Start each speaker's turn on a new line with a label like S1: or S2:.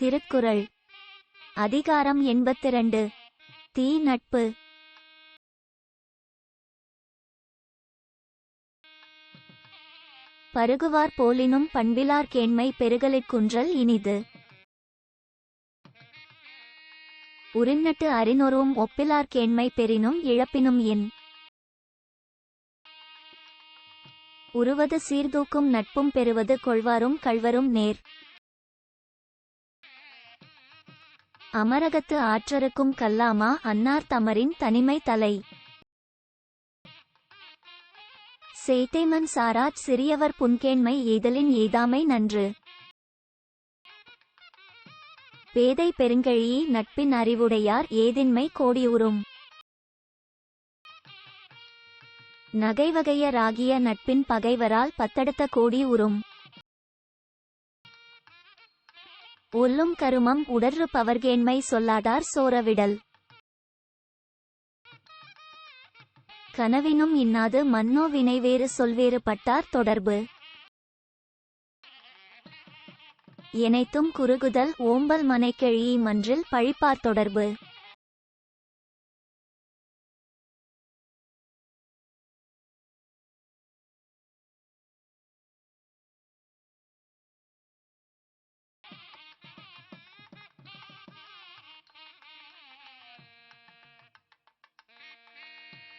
S1: திருக்குறள். அதிகாரம் எண்பத்திரண்டு. தீ நட்பு பருகுவார் போலினும் பண்பிலார் கேண்மை பெருகலிற்குன்றல் இனிது. உரிநட்டு அறினொரும் ஒப்பிலார் கேண்மை பெறினும் இழப்பினும் என் உருவது சீர்தூக்கும் நட்பும் பெறுவது கொள்வாரும் கள்வரும் நேர். அமரகத்து ஆற்றருக்கும் கல்லாமா அன்னார் தமரின் தனிமை தலை. சேத்தைமன் சாராச் சிறியவர் புன்கேண்மை எய்தலின் எய்தாமை நன்று. பேதை பெருங்கழியே நட்பின் அறிவுடையார் ஏதின்மை கோடியுறும். நகைவகையராகிய நட்பின் பகைவரால் பத்தடுத்த கோடி உறும் ஒல்லும் கருமம் உடற்று பவர்கேண்மை சொல்லாதார் சோரவிடல். கனவினும் இன்னாது மன்னோ வினைவேறு சொல்வேறு பட்டார் தொடர்பு. எனைத்தும் குறுகுதல் ஓம்பல் மனைக்கெழியை மன்றில் பழிப்பார் தொடர்பு.